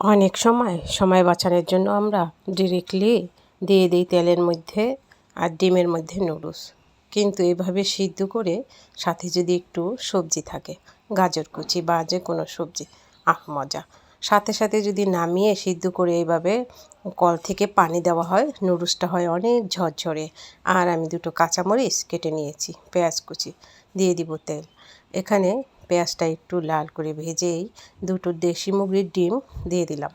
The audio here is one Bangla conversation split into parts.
অনেক সময় সময় বাঁচানোর জন্য আমরা ডিরেক্টলি দিয়ে দিই তেলের মধ্যে আর ডিমের মধ্যে নুডলস কিন্তু এভাবে সিদ্ধ করে সাথে যদি একটু সবজি থাকে, গাজর কুচি বা যে কোনো সবজি, আহ, মজা। সাথে সাথে যদি নামিয়ে সিদ্ধ করে এইভাবে কল থেকে পানি দেওয়া হয় নুডলসটা হয় অনেক ঝরঝরে। আর আমি দুটো কাঁচামরিচ কেটে নিয়েছি, পেঁয়াজ কুচি, দিয়ে দিব তেল। এখানে পেঁয়াজটা একটু লাল করে ভেজেই দুটো দেশি মুরগির ডিম দিয়ে দিলাম।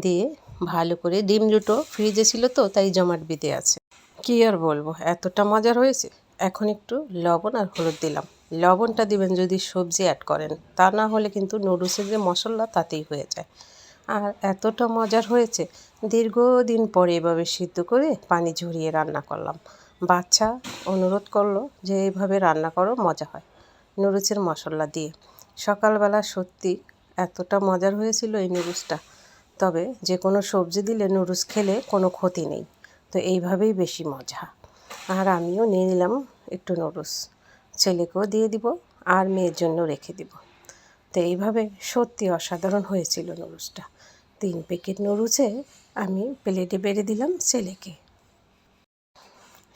দিয়ে ভালো করে ডিম দুটো ফ্রিজে ছিল তো, তাই জমাট বেঁধে আছে। কী আর বলব, এতটা মজার হয়েছে? এখন একটু লবণ আর হলুদ দিলাম। লবণটা দিবেন যদি সবজি অ্যাড করেন, তা না হলে কিন্তু নুডলসের যে মশলা তাতেই হয়ে যায়। আর এতটা মজার হয়েছে, দীর্ঘদিন পরে এভাবে সিদ্ধ করে পানি ঝরিয়ে রান্না করলাম। বাচ্চা অনুরোধ করল যে এইভাবে রান্না করো, মজা হয়। নুডলসের মশলা দিয়ে। সকালবেলা সত্যি এতটা মজার হয়েছিল এই নুডলসটা। তবে যে কোনো সবজি দিলে নুডলস খেলে কোনো ক্ষতি নেই। তো এইভাবেই বেশি মজা। আর আমিও নিয়ে নিলাম একটু নুডলস। ছেলেকেও দিয়ে দিব, আর মেয়ের জন্য রেখে দিব। তো এইভাবে সত্যি অসাধারণ হয়েছিল নুডলসটা। তিন প্যাকেট নুডলসে আমি প্লেটে বেড়ে দিলাম ছেলেকে।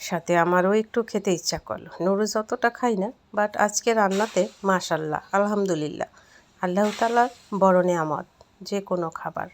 সাথে আমারও একটু খেতে ইচ্ছা করল। নুরুজ অতটা খাই না বাট আজকে রান্নাতে মাশাল্লাহ আলহামদুলিল্লাহ। আল্লাহ তালার বড় নেয়ামত, যে কোনো খাবার।